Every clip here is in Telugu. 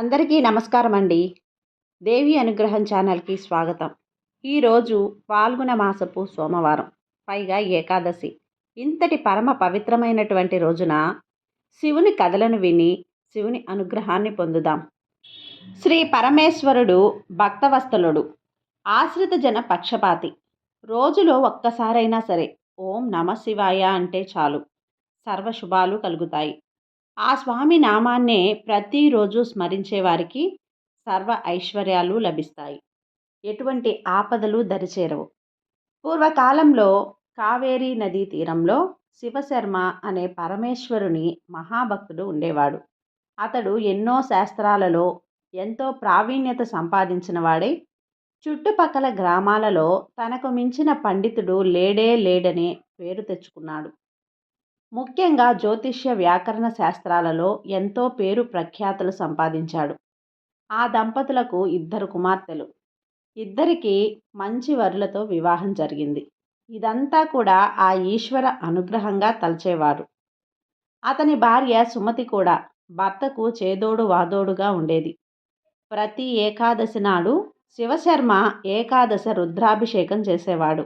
అందరికీ నమస్కారం అండి దేవి అనుగ్రహం ఛానల్కి స్వాగతం. ఈరోజు పాల్గొన మాసపు సోమవారం పైగా ఏకాదశి. ఇంతటి పరమ పవిత్రమైనటువంటి రోజున శివుని కథలను విని శివుని అనుగ్రహాన్ని పొందుదాం. శ్రీ పరమేశ్వరుడు భక్తవస్తలుడు ఆశ్రిత జన పక్షపాతి. రోజులో ఒక్కసారైనా సరే ఓం నమ శివాయ అంటే చాలు. సర్వశుభాలు కలుగుతాయి. ఆ స్వామి నామాన్నే ప్రతిరోజు స్మరించే వారికి సర్వ ఐశ్వర్యాలు లభిస్తాయి. ఎటువంటి ఆపదలు దరిచేరవు. పూర్వకాలంలో కావేరీ నదీ తీరంలో శివశర్మ అనే పరమేశ్వరుని మహాభక్తుడు ఉండేవాడు. అతడు ఎన్నో శాస్త్రాలలో ఎంతో ప్రావీణ్యత సంపాదించిన వాడై చుట్టుపక్కల గ్రామాలలో తనకు మించిన పండితుడు లేడే లేడనే పేరు తెచ్చుకున్నాడు. ముఖ్యంగా జ్యోతిష్య వ్యాకరణ శాస్త్రాలలో ఎంతో పేరు ప్రఖ్యాతులు సంపాదించాడు. ఆ దంపతులకు ఇద్దరు కుమార్తెలు. ఇద్దరికి మంచి వరులతో వివాహం జరిగింది. ఇదంతా కూడా ఆ ఈశ్వర అనుగ్రహంగా తలచేవారు అతని భార్య సుమతి కూడా భర్తకు చేదోడు వాదోడుగా ఉండేది. ప్రతి ఏకాదశి నాడు శివశర్మ ఏకాదశ రుద్రాభిషేకం చేసేవాడు.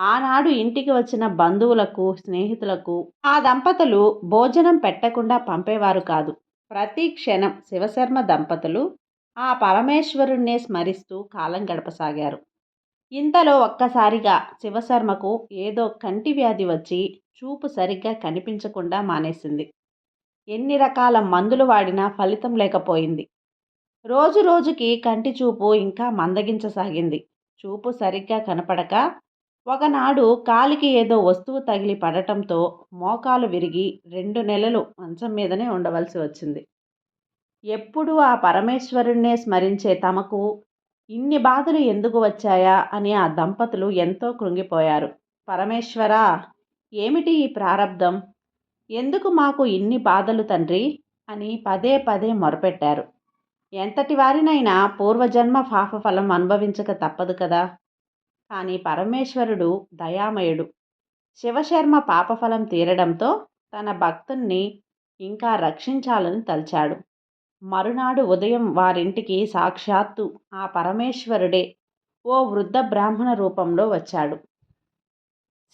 ఆనాడు ఇంటికి వచ్చిన బంధువులకు స్నేహితులకు ఆ దంపతులు భోజనం పెట్టకుండా పంపేవారు కాదు. ప్రతి క్షణం శివశర్మ దంపతులు ఆ పరమేశ్వరుణ్ణే స్మరిస్తూ కాలం గడపసాగారు. ఇంతలో ఒక్కసారిగా శివశర్మకు ఏదో కంటి వ్యాధి వచ్చి చూపు సరిగ్గా కనిపించకుండా మానేసింది. ఎన్ని రకాల మందులు వాడినా ఫలితం లేకపోయింది. రోజు రోజుకి కంటి చూపు ఇంకా మందగించసాగింది. చూపు సరిగ్గా కనపడక ఒకనాడు కాలికి ఏదో వస్తువు తగిలి పడటంతో మోకాలు విరిగి రెండు నెలలు మంచం మీదనే ఉండవలసి వచ్చింది. ఎప్పుడూ ఆ పరమేశ్వరుణ్ణే స్మరించే తమకు ఇన్ని బాధలు ఎందుకు వచ్చాయా అని ఆ దంపతులు ఎంతో కృంగిపోయారు. పరమేశ్వరా ఏమిటి ఈ ప్రారంధం ఎందుకు మాకు ఇన్ని బాధలు తండ్రి? అని పదే పదే మొరపెట్టారు. ఎంతటి వారినైనా పూర్వజన్మ పాపఫలం అనుభవించక తప్పదు కదా? కానీ పరమేశ్వరుడు దయామయుడు. శివశర్మ పాపఫలం తీరడంతో తన భక్తుణ్ణి ఇంకా రక్షించాలని తలిచాడు. మరునాడు ఉదయం వారింటికి సాక్షాత్తు ఆ పరమేశ్వరుడే ఓ వృద్ధ బ్రాహ్మణ రూపంలో వచ్చాడు.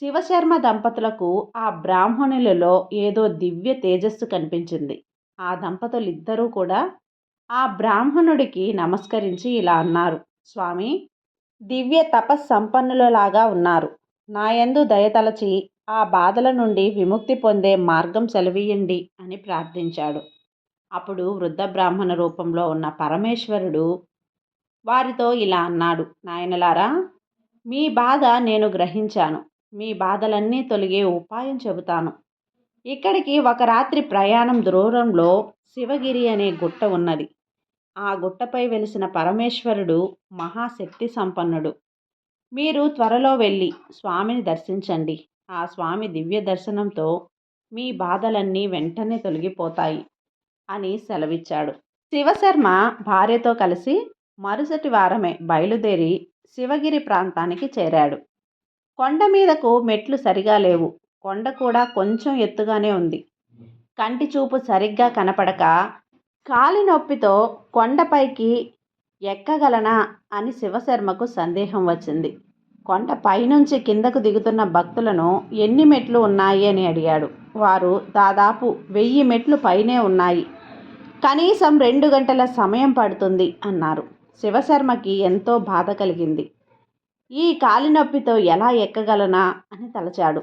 శివశర్మ దంపతులకు ఆ బ్రాహ్మణులలో ఏదో దివ్య తేజస్సు కనిపించింది. ఆ దంపతులిద్దరూ కూడా ఆ బ్రాహ్మణుడికి నమస్కరించి ఇలా అన్నారు. స్వామి దివ్య తపస్సంపన్నులలాగా ఉన్నారు. నాయందు దయతలచి ఆ బాధల నుండి విముక్తి పొందే మార్గం సెలవీయండి అని ప్రార్థించాడు. అప్పుడు వృద్ధ బ్రాహ్మణ రూపంలో ఉన్న పరమేశ్వరుడు వారితో ఇలా అన్నాడు నాయనలారా మీ బాధ నేను గ్రహించాను. మీ బాధలన్నీ తొలగే ఉపాయం చెబుతాను. ఇక్కడికి ఒక రాత్రి ప్రయాణం దూరంలో శివగిరి అనే గుట్ట ఉన్నది. ఆ గుట్టపై వెలిసిన పరమేశ్వరుడు మహాశక్తి సంపన్నుడు. మీరు త్వరలో వెళ్ళి స్వామిని దర్శించండి. ఆ స్వామి దివ్య దర్శనంతో మీ బాధలన్నీ వెంటనే తొలగిపోతాయి అని సెలవిచ్చాడు. శివశర్మ భార్యతో కలిసి మరుసటి వారమే బయలుదేరి శివగిరి ప్రాంతానికి చేరాడు. కొండ మీదకు మెట్లు సరిగా లేవు. కొండ కూడా కొంచెం ఎత్తుగానే ఉంది. కంటి చూపు సరిగ్గా కనపడక కాలి నొప్పితో కొండపైకి ఎక్కగలనా అని శివశర్మకు సందేహం వచ్చింది. కొండ పైనుంచి కిందకు దిగుతున్న భక్తులను ఎన్ని మెట్లు ఉన్నాయి అని అడిగాడు. వారు దాదాపు వెయ్యి మెట్లు పైనే ఉన్నాయి. కనీసం రెండు గంటల సమయం పడుతుంది అన్నారు. శివశర్మకి ఎంతో బాధ కలిగింది. ఈ కాలి నొప్పితో ఎలా ఎక్కగలనా అని తలచాడు.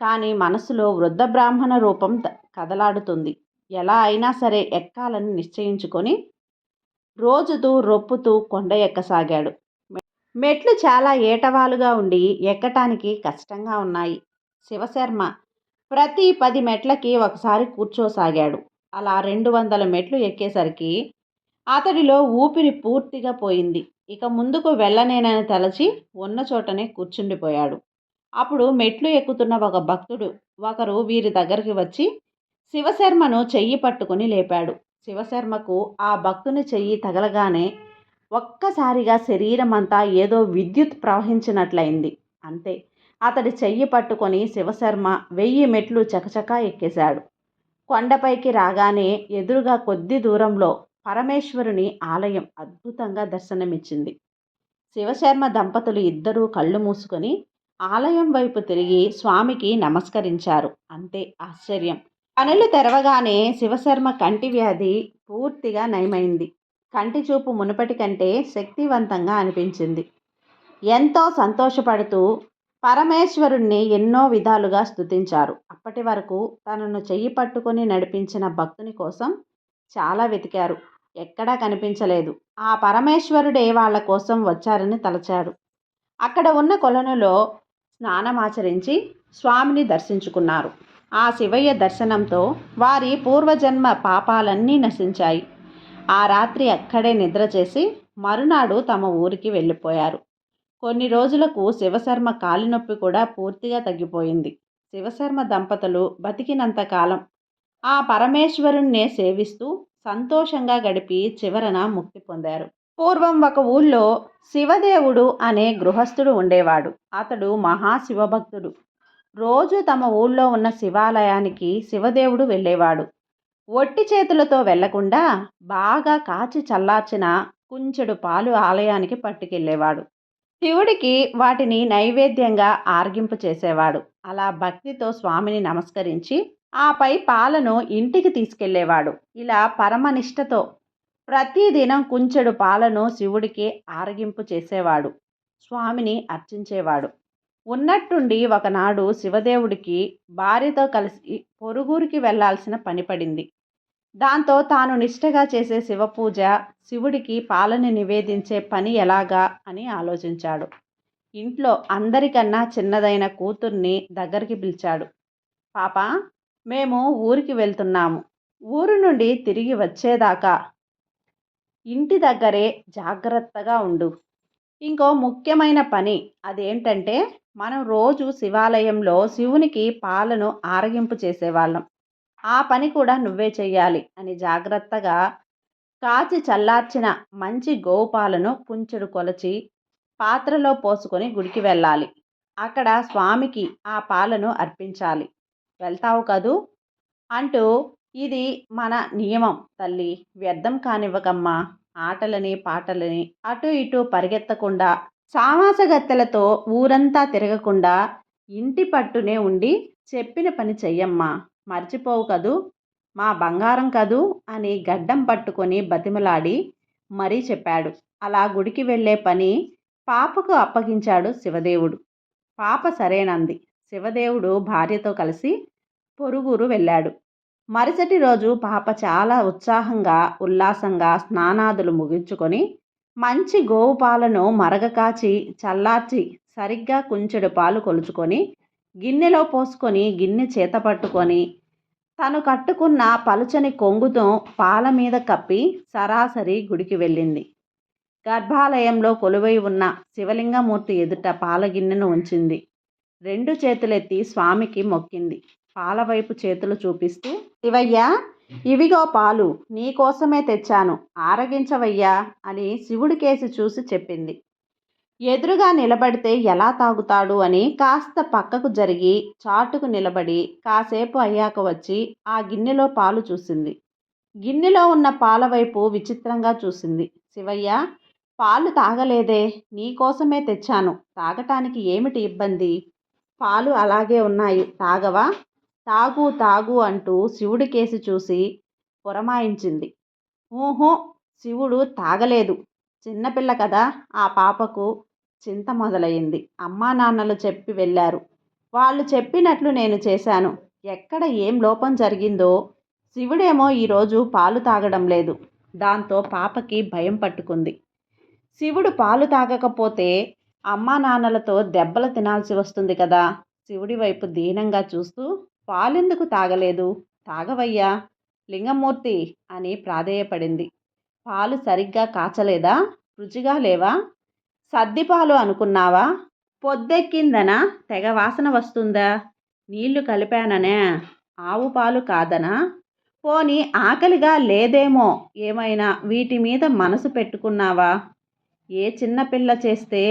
కానీ మనసులో వృద్ధ బ్రాహ్మణ రూపం కదలాడుతుంది. ఎలా అయినా సరే ఎక్కాలని నిశ్చయించుకొని రోజుతూ రొప్పుతూ కొండ ఎక్కసాగాడు. మెట్లు చాలా ఏటవాలుగా ఉండి ఎక్కటానికి కష్టంగా ఉన్నాయి. శివశర్మ ప్రతి పది మెట్లకి ఒకసారి కూర్చోసాగాడు. అలా రెండు వందల మెట్లు ఎక్కేసరికి అతడిలో ఊపిరి పూర్తిగా పోయింది. ఇక ముందుకు వెళ్ళనేనని తలచి ఉన్న చోటనే కూర్చుండిపోయాడు. అప్పుడు మెట్లు ఎక్కుతున్న ఒక భక్తుడు ఒకరు వీరి దగ్గరికి వచ్చి శివశర్మను చెయ్యి పట్టుకుని లేపాడు. శివశర్మకు ఆ భక్తుని చెయ్యి తగలగానే ఒక్కసారిగా శరీరం అంతా ఏదో విద్యుత్ ప్రవహించినట్లయింది. అంతే. అతడి చెయ్యి పట్టుకొని శివశర్మ వెయ్యి మెట్లు చకచకా ఎక్కేశాడు. కొండపైకి రాగానే ఎదురుగా కొద్ది దూరంలో పరమేశ్వరుని ఆలయం అద్భుతంగా దర్శనమిచ్చింది. శివశర్మ దంపతులు ఇద్దరూ కళ్ళు మూసుకొని ఆలయం వైపు తిరిగి స్వామికి నమస్కరించారు. అంతే ఆశ్చర్యం. పనులు తెరవగానే శివశర్మ కంటి వ్యాధి పూర్తిగా నయమైంది. కంటి చూపు మునుపటి కంటే శక్తివంతంగా అనిపించింది. ఎంతో సంతోషపడుతూ పరమేశ్వరుణ్ణి ఎన్నో విధాలుగా స్తుతించారు. అప్పటి వరకు తనను చెయ్యి పట్టుకొని నడిపించిన భక్తుని కోసం చాలా వెతికారు. ఎక్కడా కనిపించలేదు. ఆ పరమేశ్వరుడే వాళ్ళ కోసం వచ్చారని తలచాడు. అక్కడ ఉన్న కొలనులో స్నానమాచరించి స్వామిని దర్శించుకున్నారు. ఆ శివయ్య దర్శనంతో వారి పూర్వజన్మ పాపాలన్నీ నశించాయి. ఆ రాత్రి అక్కడే నిద్ర చేసి మరునాడు తమ ఊరికి వెళ్ళిపోయారు. కొన్ని రోజులకు శివశర్మ కాలినొప్పి కూడా పూర్తిగా తగ్గిపోయింది. శివశర్మ దంపతులు బతికినంత కాలం ఆ పరమేశ్వరుణ్ణే సేవిస్తూ సంతోషంగా గడిపి చివరన ముక్తి పొందారు. పూర్వం ఒక ఊళ్ళో శివదేవుడు అనే గృహస్థుడు ఉండేవాడు. అతడు మహాశివభక్తుడు. రోజు తమ ఊళ్ళో ఉన్న శివాలయానికి శివదేవుడు వెళ్ళేవాడు. ఒట్టి చేతులతో వెళ్ళకుండా బాగా కాచి చల్లార్చిన కుంచెడు పాలు ఆలయానికి పట్టుకెళ్ళేవాడు. శివుడికి వాటిని నైవేద్యంగా ఆర్గింపు చేసేవాడు. అలా భక్తితో స్వామిని నమస్కరించి ఆపై పాలను ఇంటికి తీసుకెళ్ళేవాడు ఇలా పరమనిష్టతో ప్రతిదినం కుంచెడు పాలను శివుడికి ఆరగింపు చేసేవాడు. స్వామిని అర్చించేవాడు. ఉన్నట్టుండి ఒకనాడు శివదేవుడికి భార్యతో కలిసి పొరుగురికి వెళ్ళాల్సిన పని పడింది. దాంతో తాను నిష్టగా చేసే శివపూజ శివుడికి పాలని నివేదించే పని ఎలాగా అని ఆలోచించాడు. ఇంట్లో అందరికన్నా చిన్నదైన కూతుర్ని దగ్గరికి పిలిచాడు. పాప మేము ఊరికి వెళ్తున్నాము. ఊరు నుండి తిరిగి వచ్చేదాకా ఇంటి దగ్గరే జాగ్రత్తగా ఉండు. ఇంకో ముఖ్యమైన పని అదేంటంటే మనం రోజు శివాలయంలో శివునికి పాలను ఆరగింపు చేసేవాళ్ళం. ఆ పని కూడా నువ్వే చెయ్యాలి అని జాగ్రత్తగా కాచి చల్లార్చిన మంచి గోపాలను పుంచెడు కొలచి పాత్రలో పోసుకొని గుడికి వెళ్ళాలి. అక్కడ స్వామికి ఆ పాలను అర్పించాలి. వెళ్తావు కదూ? అంటూ ఇది మన నియమం తల్లి. వ్యర్థం కానివ్వకమ్మా. ఆటలని పాటలని అటు ఇటు పరిగెత్తకుండా సామాసగత్తెలతో ఊరంతా తిరగకుండా ఇంటి పట్టునే ఉండి చెప్పిన పని చెయ్యమ్మా. మర్చిపోవు కదూ? మా బంగారం కదూ? అని గడ్డం పట్టుకొని బతిమలాడి మరీ చెప్పాడు. అలా గుడికి వెళ్ళే పని పాపకు అప్పగించాడు శివదేవుడు. పాప సరేనంది. శివదేవుడు భార్యతో కలిసి పొరుగురు వెళ్ళాడు. మరుసటి రోజు పాప చాలా ఉత్సాహంగా ఉల్లాసంగా స్నానాదులు ముగించుకొని మంచి గోవు పాలను మరగకాచి చల్లార్చి సరిగ్గా కుంచెడు పాలు కొలుచుకొని గిన్నెలో పోసుకొని గిన్నె చేత పట్టుకొని తను కట్టుకున్న పలుచని కొంగుతో పాల మీద కప్పి సరాసరి గుడికి వెళ్ళింది. గర్భాలయంలో కొలువై ఉన్న శివలింగమూర్తి ఎదుట పాల గిన్నెను ఉంచింది. రెండు చేతులెత్తి స్వామికి మొక్కింది. పాలవైపు చేతులు చూపిస్తూ శివయ్య ఇవిగో పాలు నీకోసమే తెచ్చాను. ఆరగించవయ్యా అని శివుడికేసి చూసి చెప్పింది. ఎదురుగా నిలబడితే ఎలా తాగుతాడు అని కాస్త పక్కకు జరిగి చాటుకు నిలబడి కాసేపు అయ్యాక వచ్చి ఆ గిన్నెలో పాలు చూసింది. గిన్నెలో ఉన్న పాల వైపు విచిత్రంగా చూసింది. శివయ్య పాలు తాగలేదే నీకోసమే తెచ్చాను. తాగటానికి ఏమిటి ఇబ్బంది? పాలు అలాగే ఉన్నాయి. తాగవా? తాగు తాగు అంటూ శివుడి కేసి చూసి పురమాయించింది. ఊహో శివుడు తాగలేదు. చిన్నపిల్ల కదా ఆ పాపకు చింత మొదలయ్యింది అమ్మా నాన్నలు చెప్పి వెళ్ళారు. వాళ్ళు చెప్పినట్లు నేను చేశాను. ఎక్కడ ఏం లోపం జరిగిందో శివుడేమో ఈరోజు పాలు తాగడం లేదు. దాంతో పాపకి భయం పట్టుకుంది. శివుడు పాలు తాగకపోతే అమ్మా నాన్నలతో దెబ్బలు తినాల్సి వస్తుంది కదా. శివుడి వైపు దీనంగా చూస్తూ పాలెందుకు తాగలేదు? తాగవయ్యా లింగమూర్తి అని ప్రాధేయపడింది. పాలు సరిగ్గా కాచలేదా? రుచిగా లేవా? సద్దిపాలు అనుకున్నావా? పొద్దెక్కిందనా? తెగ వాసన వస్తుందా? నీళ్ళు కలిపాననే? ఆవు పాలు కాదనా? పోని ఆకలిగా లేదేమో? ఏమైనా వీటి మీద మనసు పెట్టుకున్నావా? ఏ చిన్నపిల్ల చేస్తే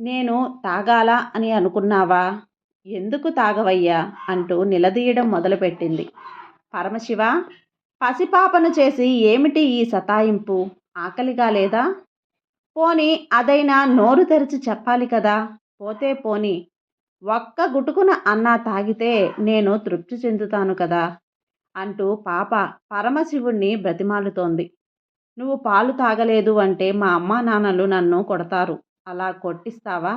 నేను తాగాలా అని అనుకున్నావా? ఎందుకు తాగవయ్యా? అంటూ నిలదీయడం మొదలుపెట్టింది. పరమశివ పసిపాపను చేసి ఏమిటి ఈ సతాయింపు? ఆకలిగా లేదా? పోని అదైనా నోరు తెరిచి చెప్పాలి కదా? పోతే పోని. ఒక్క గుటుకున అన్నా తాగితే నేను తృప్తి చెందుతాను కదా? అంటూ పాప పరమశివుణ్ణి బ్రతిమాలుతోంది. నువ్వు పాలు తాగలేదు అంటే మా అమ్మా నాన్నలు నన్ను కొడతారు. అలా కొట్టిస్తావా?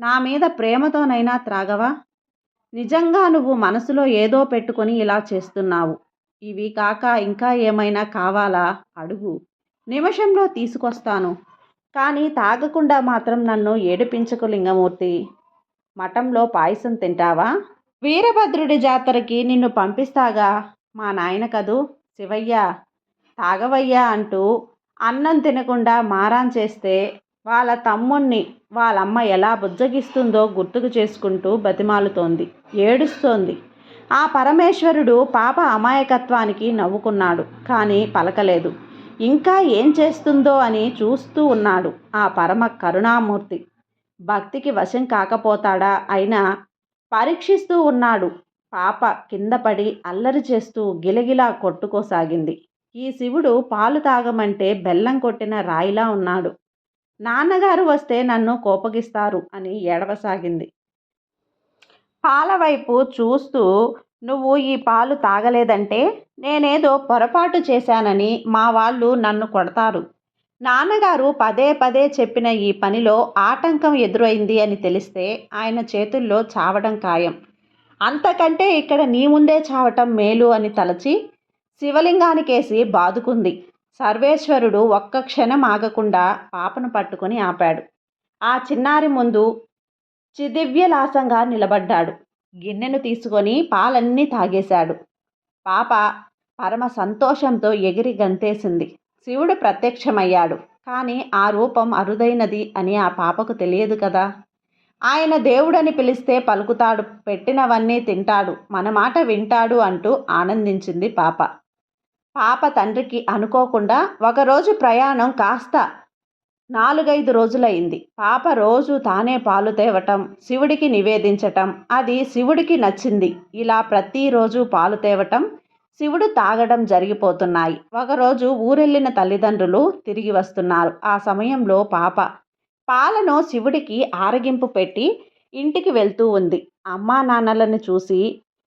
నా మీద ప్రేమతోనైనా త్రాగవా? నిజంగా నువ్వు మనసులో ఏదో పెట్టుకొని ఇలా చేస్తున్నావు. ఇవి కాక ఇంకా ఏమైనా కావాలా? అడుగు. నిమిషంలో తీసుకొస్తాను. కానీ తాగకుండా మాత్రం నన్ను ఏడిపించకు లింగమూర్తి. మఠంలో పాయసం తింటావా? వీరభద్రుడి జాతరకి నిన్ను పంపిస్తాగా? మా నాయన కదూ? శివయ్య. తాగవయ్యా అంటూ అన్నం తినకుండా మారాన్ చేస్తే వాళ్ళ తమ్ముణ్ణి వాళ్ళమ్మ ఎలా బుజ్జగిస్తుందో గుర్తుకు చేసుకుంటూ బతిమాలుతోంది ఏడుస్తోంది. ఆ పరమేశ్వరుడు పాప అమాయకత్వానికి నవ్వుకున్నాడు కానీ పలకలేదు. ఇంకా ఏం చేస్తుందో అని చూస్తూ ఉన్నాడు ఆ పరమ కరుణామూర్తి. భక్తికి వశం కాకపోతాడా అయినా పరీక్షిస్తూ ఉన్నాడు. పాప కింద పడి అల్లరి చేస్తూ గిలగిలా కొట్టుకోసాగింది. ఈ శివుడు పాలు తాగమంటే బెల్లం కొట్టిన రాయిలా ఉన్నాడు. నాన్నగారు వస్తే నన్ను కోపగిస్తారు అని ఏడవసాగింది. పాల వైపు చూస్తూ నువ్వు ఈ పాలు తాగలేదంటే నేనేదో పొరపాటు చేశానని మా వాళ్ళు నన్ను కొడతారు. నాన్నగారు పదే పదే చెప్పిన ఈ పనిలో ఆటంకం ఎదురైంది అని తెలిస్తే ఆయన చేతుల్లో చావడం ఖాయం. అంతకంటే ఇక్కడ నీ ముందే చావటం మేలు అని తలచి శివలింగానికేసి బాదుకుంది. సర్వేశ్వరుడు ఒక్క క్షణం ఆగకుండా పాపను పట్టుకొని ఆపాడు. ఆ చిన్నారి ముందు చిదివ్యలాసంగా నిలబడ్డాడు. గిన్నెను తీసుకొని పాలన్నీ తాగేశాడు. పాప పరమ సంతోషంతో ఎగిరి గంతేసింది. శివుడు ప్రత్యక్షమయ్యాడు. కానీ ఆ రూపం అరుదైనది అని ఆ పాపకు తెలియదు కదా. ఆయన దేవుడని పిలిస్తే పలుకుతాడు. పెట్టినవన్నీ తింటాడు. మన మాట వింటాడు అంటూ ఆనందించింది పాప. పాప తండ్రికి అనుకోకుండా ఒకరోజు ప్రయాణం కాస్త నాలుగైదు రోజులైంది పాప రోజు తానే పాలు తేవటం శివుడికి నివేదించటం అది శివుడికి నచ్చింది. ఇలా ప్రతిరోజు పాలు తేవటం శివుడు తాగడం జరిగిపోతున్నాయి. ఒకరోజు ఊరెళ్ళిన తల్లిదండ్రులు తిరిగి వస్తున్నారు. ఆ సమయంలో పాప పాలను శివుడికి ఆరగింపు పెట్టి ఇంటికి వెళ్తూ ఉంది. అమ్మా నాన్నలను చూసి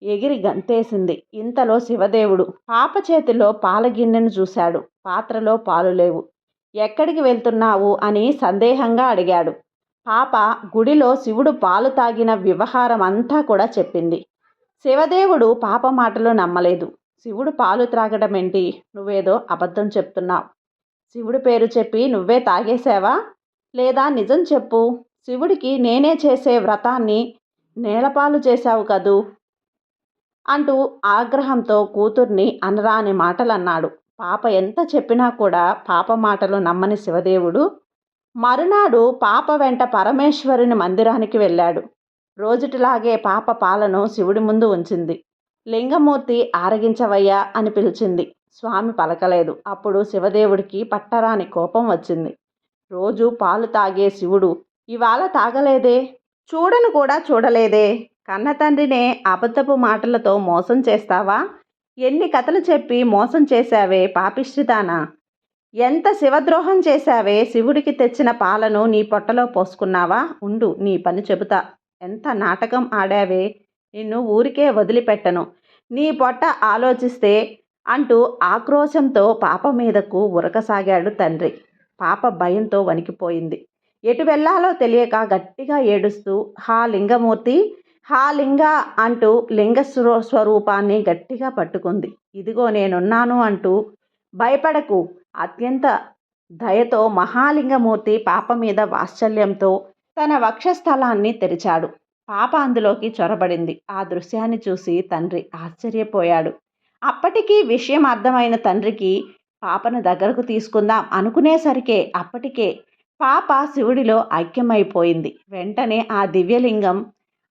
ఎగిరి గంతేసింది. ఇంతలో శివదేవుడు పాప చేతిలో పాల గిన్నెను చూశాడు. పాత్రలో పాలు లేవు. ఎక్కడికి వెళ్తున్నావు? అని సందేహంగా అడిగాడు. పాప గుడిలో శివుడు పాలు తాగిన వ్యవహారం అంతా కూడా చెప్పింది. శివదేవుడు పాప మాటలు నమ్మలేదు. శివుడు పాలు త్రాగడం ఏంటి నువ్వేదో అబద్ధం చెప్తున్నావు. శివుడి పేరు చెప్పి నువ్వే తాగేశావా? లేదా నిజం చెప్పు. శివుడికి నేనే చేసే వ్రతాన్ని నేలపాలు చేశావు కదూ? అంటూ ఆగ్రహంతో కూతుర్ని అనరాని మాటలన్నాడు. పాప ఎంత చెప్పినా కూడా పాప మాటలు నమ్మని శివదేవుడు మరునాడు పాప వెంట పరమేశ్వరుని మందిరానికి వెళ్ళాడు. రోజుటిలాగే పాప పాలను శివుడి ముందు ఉంచింది. లింగమూర్తి ఆరగించవయ్యా అని పిలిచింది. స్వామి పలకలేదు. అప్పుడు శివదేవుడికి పట్టరాని కోపం వచ్చింది. రోజు పాలు తాగే శివుడు ఇవాళ తాగలేదే? చూడను కూడా చూడలేదే? కన్న తండ్రినే అబద్ధపు మాటలతో మోసం చేస్తావా? ఎన్ని కథలు చెప్పి మోసం చేశావే పాపిష్టిదానా? ఎంత శివద్రోహం చేశావే శివుడికి తెచ్చిన పాలను నీ పొట్టలో పోసుకున్నావా? ఉండు నీ పని చెబుతా. ఎంత నాటకం ఆడావే? నిన్ను ఊరికే వదిలిపెట్టను. నీ పొట్ట ఆలోచిస్తే అంటూ ఆక్రోశంతో పాప మీదకు ఉరకసాగాడు తండ్రి. పాప భయంతో వణికిపోయింది. ఎటు వెళ్ళాలో తెలియక గట్టిగా ఏడుస్తూ హా లింగమూర్తి హా లింగ అంటూ లింగ స్వరూపాన్ని గట్టిగా పట్టుకుంది. ఇదిగో నేనున్నాను అంటూ భయపడకు. అత్యంత దయతో మహాలింగమూర్తి పాప మీద వాత్సల్యంతో తన వక్షస్థలాన్ని తెరిచాడు. పాప అందులోకి చొరబడింది. ఆ దృశ్యాన్ని చూసి తండ్రి ఆశ్చర్యపోయాడు. అప్పటికీ విషయం అర్థమైన తండ్రికి పాపను దగ్గరకు తీసుకుందాం అనుకునేసరికే అప్పటికే పాప శివుడిలో ఐక్యమైపోయింది. వెంటనే ఆ దివ్యలింగం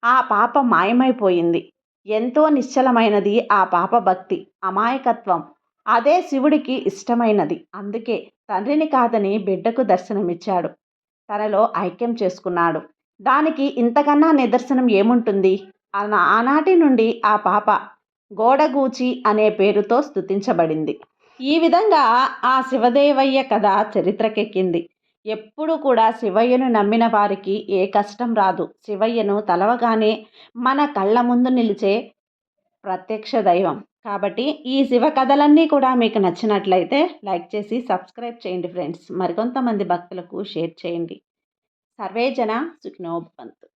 ఆ పాప మాయమైపోయింది. ఎంతో నిశ్చలమైనది ఆ పాప భక్తి అమాయకత్వం. అదే శివుడికి ఇష్టమైనది. అందుకే తండ్రిని కాదని బిడ్డకు దర్శనమిచ్చాడు. తనలో ఐక్యం చేసుకున్నాడు. దానికి ఇంతకన్నా నిదర్శనం ఏముంటుంది? ఆనాటి నుండి ఆ పాప గోడగూచి అనే పేరుతో స్తుతించబడింది. ఈ విధంగా ఆ శివదేవయ్య కథ చరిత్రకెక్కింది. ఎప్పుడు కూడా శివయ్యను నమ్మిన వారికి ఏ కష్టం రాదు. శివయ్యను తలవగానే మన కళ్ళ ముందు నిలిచే ప్రత్యక్ష దైవం. కాబట్టి ఈ శివ కథలన్నీ కూడా మీకు నచ్చినట్లయితే లైక్ చేసి సబ్స్క్రైబ్ చేయండి ఫ్రెండ్స్. మరికొంతమంది భక్తులకు షేర్ చేయండి. సర్వే జన సుఖినోభవంతు